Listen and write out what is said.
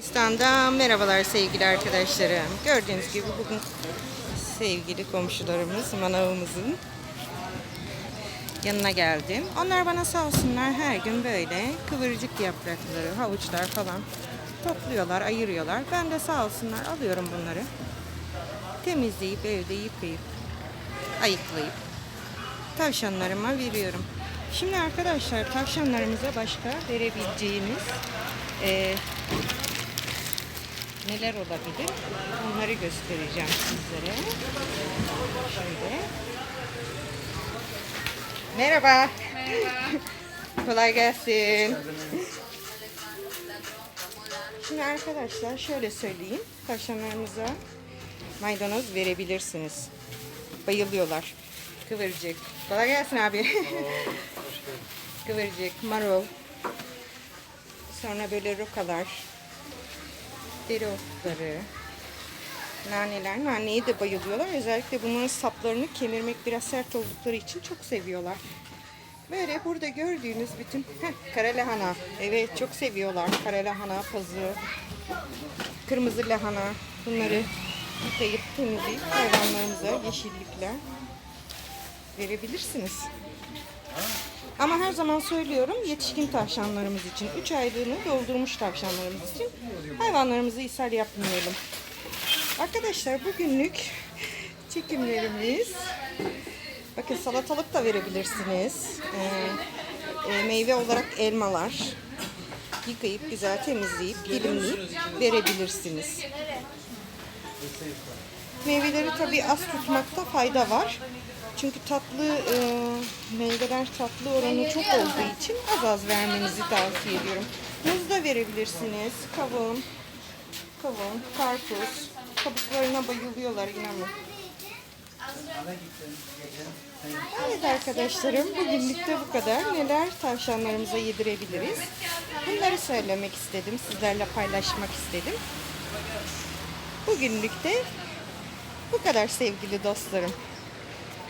İstan'dan merhabalar sevgili arkadaşlarım. Gördüğünüz gibi bugün sevgili komşularımız manavımızın yanına geldim. Onlar bana sağ olsunlar her gün böyle kıvırcık yaprakları, havuçlar falan topluyorlar, ayırıyorlar. Ben de sağ olsunlar alıyorum bunları. Temizleyip evde yıkayıp ayıklayıp tavşanlarıma veriyorum. Şimdi arkadaşlar tavşanlarımıza başka verebileceğimiz eee neler olabilir? Onları göstereceğim sizlere. Şimdi. Merhaba. Kolay gelsin. Şimdi arkadaşlar şöyle söyleyeyim. Tavşanlarımıza maydanoz verebilirsiniz. Bayılıyorlar. Kıvırcık. Kolay gelsin abi. Kıvırcık, marul. Sonra böyle rokalar, dereotları, naneler. Naneye de bayılıyorlar. Özellikle bunların saplarını kemirmek biraz sert oldukları için çok seviyorlar. Böyle burada gördüğünüz bütün heh, kara lahana. Evet çok seviyorlar. Kara lahana, pazı, kırmızı lahana. Bunları yıkayıp temizleyip hayvanlarımıza yeşillikler verebilirsiniz. Ama her zaman söylüyorum yetişkin tavşanlarımız için, 3 aylığını doldurmuş tavşanlarımız için hayvanlarımızı ishal yapmayalım. Arkadaşlar bugünlük çekimlerimiz bakın salatalık da verebilirsiniz. Ee, e, meyve olarak elmalar yıkayıp güzel temizleyip dilimleyip verebilirsiniz. Meyveleri tabii az tutmakta fayda var. Çünkü tatlı e, meyveler tatlı oranı çok olduğu için az az vermenizi tavsiye ediyorum. Muz da verebilirsiniz. Kavun, kavun, karpuz. Kabuklarına bayılıyorlar inanın. Evet arkadaşlarım bugünlük de bu kadar. Neler tavşanlarımıza yedirebiliriz? Bunları söylemek istedim. Sizlerle paylaşmak istedim. Bugünlük de bu kadar sevgili dostlarım.